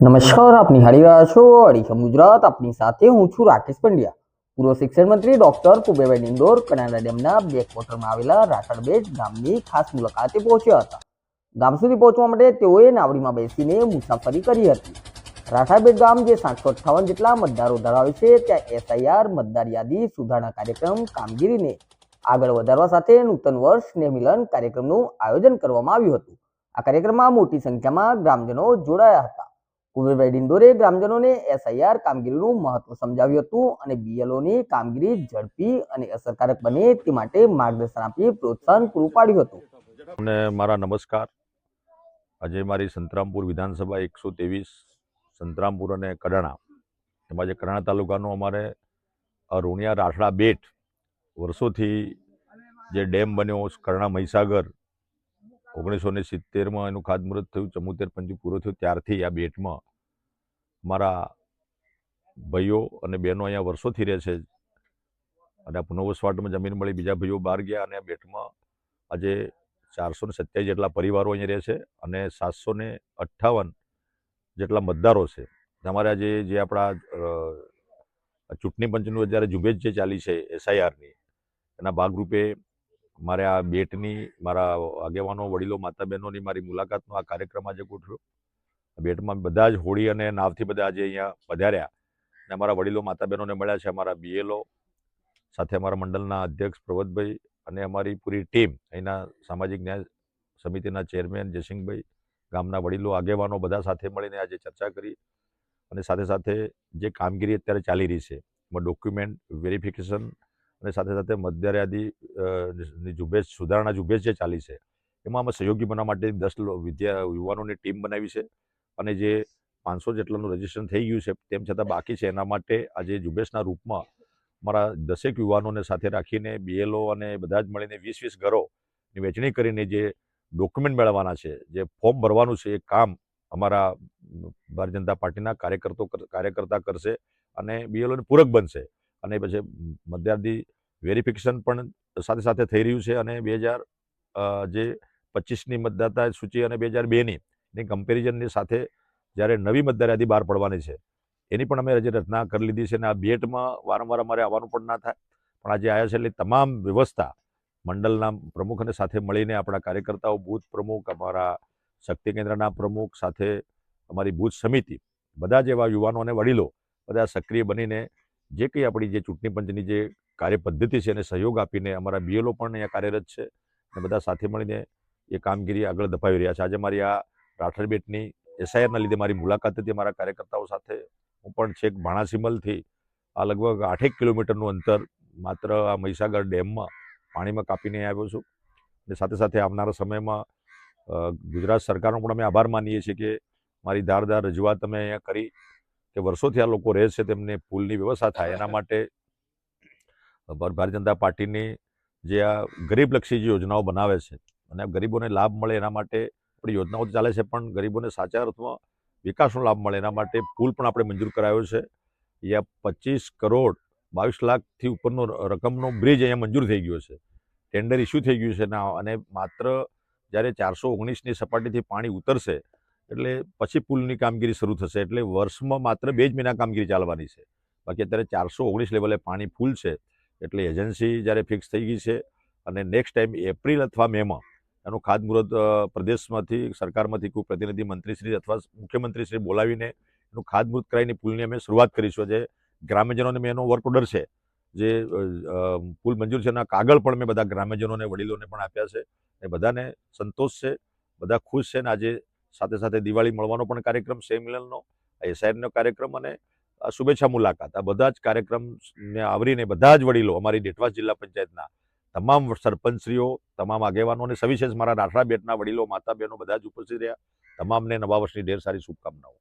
નમસ્કાર, આપ નિહાળી રહ્યા છો અડીખમ ગુજરાત. આપની સાથે હું છું રાકેશ પંડ્યા. પૂર્વ શિક્ષણ મંત્રી ડોક્ટર કુબેરભાઈ ડિંડોર કનાડા ડેમના બેકવોટરમાં આવેલા રાઠાડ બેટ ગામની ખાસ મુલાકાતે પહોંચ્યા હતા. ગામ સુધી પહોંચવા માટે તેઓએ નાવડીમાં બેસીને મુસાફરી કરી હતી. રાઠાબેટ ગામ, જે સાતસો અઠ્ઠાવન જેટલા મતદારો ધરાવે છે, ત્યાં એસઆઈઆર, મતદાર યાદી, સુધારણા કાર્યક્રમ, કામગીરીને આગળ વધારવા સાથે નૂતન વર્ષ સ્નેહમિલન કાર્યક્રમનું આયોજન કરવામાં આવ્યું હતું. આ કાર્યક્રમમાં મોટી સંખ્યામાં ગ્રામજનો જોડાયા હતા. કુબેરભાઈ ડિંડોરે ગ્રામજનોને એસઆઈઆર કામગીરીનું મહત્વ સમજાવ્યું હતું અને બીએલઓની કામગીરી ઝડપી અને અસરકારક બને તે માટે માર્ગદર્શન આપી પ્રોત્સાહન પૂરું પાડ્યું હતું. અને મારા નમસ્કાર. આજે મારી સંતરામપુર વિધાનસભા એકસો ત્રેવીસ, સંતરામપુર અને કડાણા, એમાં જે કડાણા તાલુકાનો અમારે અરુણિયા રાઠડા બેટ વર્ષોથી જે ડેમ બન્યો, કડાણા મહીસાગર ઓગણીસો ને સિત્તેરમાં એનું ખાતમુહૂર્ત થયું, ચમોતેર પંચી પૂરો થયું. ત્યારથી આ બેટમાં મારા ભાઈઓ અને બહેનો અહીંયા વર્ષોથી રહે છે. અને આ પુનઃવસવાટમાં જમીન મળી, બીજા ભાઈઓ બહાર ગયા અને આ બેટમાં આજે ચારસો ને સત્યાવીસ જેટલા પરિવારો અહીંયા રહે છે અને સાતસો ને અઠ્ઠાવન જેટલા મતદારો છે. તમારે આજે જે આપણા ચૂંટણી પંચનું અત્યારે ઝુંબેશ જે ચાલી છે, એસઆઈઆરની, એના ભાગરૂપે મારે આ બેટની, મારા આગેવાનો, વડીલો માતા બહેનોની મારી મુલાકાતનો આ કાર્યક્રમ આજે ગોઠવ્યો. બેટમાં બધા જ હોળી અને નાવથી બધા આજે અહીંયા પધાર્યા. અને અમારા વડીલો માતા બહેનોને મળ્યા છે અમારા બીએલઓ, સાથે અમારા મંડળના અધ્યક્ષ પ્રવતભાઈ અને અમારી પૂરી ટીમ, અહીંના સામાજિક ન્યાય સમિતિના ચેરમેન જયસિંહભાઈ, ગામના વડીલો, આગેવાનો બધા સાથે મળીને આજે ચર્ચા કરી. અને સાથે સાથે જે કામગીરી અત્યારે ચાલી રહી છે, એમાં ડોક્યુમેન્ટ વેરિફિકેશન અને સાથે સાથે મધ્યરયાદી યાદી ઝુંબેશ, સુધારણા ઝુંબેશ જે ચાલી છે, એમાં અમે સહયોગી બનવા માટે દસ વિદ્યા, યુવાનોની ટીમ બનાવી છે અને જે પાંચસો જેટલાનું રજીસ્ટ્રેશન થઈ ગયું છે, તેમ છતાં બાકી છે. એના માટે આજે ઝુંબેશના રૂપમાં મારા દસેક યુવાનોને સાથે રાખીને બીએલઓ અને બધા જ મળીને વીસ વીસ ઘરોની વહેંચણી કરીને જે ડોક્યુમેન્ટ મેળવવાના છે, જે ફોર્મ ભરવાનું છે, એ કામ અમારા ભારતીય જનતા પાર્ટીના કાર્યકર્તો કાર્યકર્તા કરશે અને બીએલઓને પૂરક બનશે. અને પછી મતદારદી વેરિફિકેશન પણ સાથે સાથે થઈ રહ્યું છે અને બે હજાર જે પચીસની મતદાતા સૂચિ અને બે હજાર બેની એની કમ્પેરિઝનની સાથે જ્યારે નવી મતદાર યાદી બહાર પડવાની છે, એની પણ અમે આજે રચના કરી લીધી છે અને આ બેટમાં વારંવાર અમારે આવવાનું પણ ના થાય. પણ આજે આવ્યા છે એટલે તમામ વ્યવસ્થા મંડળના પ્રમુખને સાથે મળીને આપણા કાર્યકર્તાઓ, બૂથ પ્રમુખ, અમારા શક્તિ કેન્દ્રના પ્રમુખ સાથે અમારી બૂથ સમિતિ, બધા જ એવા યુવાનો અને વડીલો બધા સક્રિય બનીને જે કંઈ આપણી જે ચૂંટણી પંચની જે કાર્ય પદ્ધતિ છે એને સહયોગ આપીને અમારા બીએલઓ પણ અહીંયા કાર્યરત છે અને બધા સાથે મળીને એ કામગીરી આગળ ધપાવી રહ્યા છે. આજે મારી આ રાઠર બેટની એસઆઈઆરના લીધે મારી મુલાકાત હતી અમારા કાર્યકર્તાઓ સાથે. હું પણ છેક ભાણાસીમલથી આ લગભગ આઠેક કિલોમીટરનું અંતર માત્ર આ મહીસાગર ડેમમાં પાણીમાં કાપીને આવ્યો છું અને સાથે સાથે આવનારા સમયમાં ગુજરાત સરકારનો પણ અમે આભાર માનીએ છીએ કે મારી ધારદાર રજૂઆત અમે અહીંયા કરી કે વર્ષોથી આ લોકો રહે છે, તેમને પુલની વ્યવસ્થા થાય. એના માટે ભારતીય જનતા પાર્ટીની જે આ ગરીબલક્ષી જે યોજનાઓ બનાવે છે અને ગરીબોને લાભ મળે એના માટે આપણી યોજનાઓ ચાલે છે, પણ ગરીબોને સાચા અર્થમાં વિકાસનો લાભ મળે એના માટે પુલ પણ આપણે મંજૂર કરાયો છે. અહીંયા પચીસ કરોડ બાવીસ લાખથી ઉપરનો રકમનો બ્રિજ અહીંયા મંજૂર થઈ ગયો છે. ટેન્ડર ઇસ્યુ થઈ ગયું છે અને માત્ર જ્યારે ચારસો ઓગણીસની સપાટીથી પાણી ઉતરશે એટલે પછી પુલની કામગીરી શરૂ થશે. એટલે વર્ષમાં માત્ર બે જ મહિના કામગીરી ચાલવાની છે. બાકી અત્યારે ચારસો ઓગણીસ લેવલે પાણી ફૂલ છે. એટલે એજન્સી જ્યારે ફિક્સ થઈ ગઈ છે અને નેક્સ્ટ ટાઈમ એપ્રિલ અથવા મેમાં એનું ખાતમુહૂર્ત પ્રદેશમાંથી, સરકારમાંથી કોઈ પ્રતિનિધિ મંત્રીશ્રી અથવા મુખ્યમંત્રીશ્રી બોલાવીને એનું ખાતમુહૂર્ત કરાવીને પુલની અમે શરૂઆત કરીશું. જે ગ્રામ્યજનોને મેં એનો વર્ક ઓર્ડર છે. જે પુલ મંજૂર છે એના કાગળ પણ મેં બધા ગ્રામ્યજનોને, વડીલોને પણ આપ્યા છે. એ બધાને સંતોષ છે. બધા ખુશ છે ને આજે સાથે સાથે દિવાળી મળવાનો પણ કાર્યક્રમ સેમિલનનો એસઆઈનો કાર્યક્રમ અને શુભેચ્છા મુલાકાત. આ બધા જ કાર્યક્રમને આવરીને બધા જ વડીલો અમારી ડેટવાસ જિલ્લા પંચાયતના તમામ સરપંચશ્રીઓ, તમામ આગેવાનો અને સવિશેષ મારા રાઠડા બેટના વડીલો, માતા બહેનો બધા જ ઉપસ્થિત રહ્યા. તમામને નવા વર્ષની ઢેર સારી શુભકામનાઓ.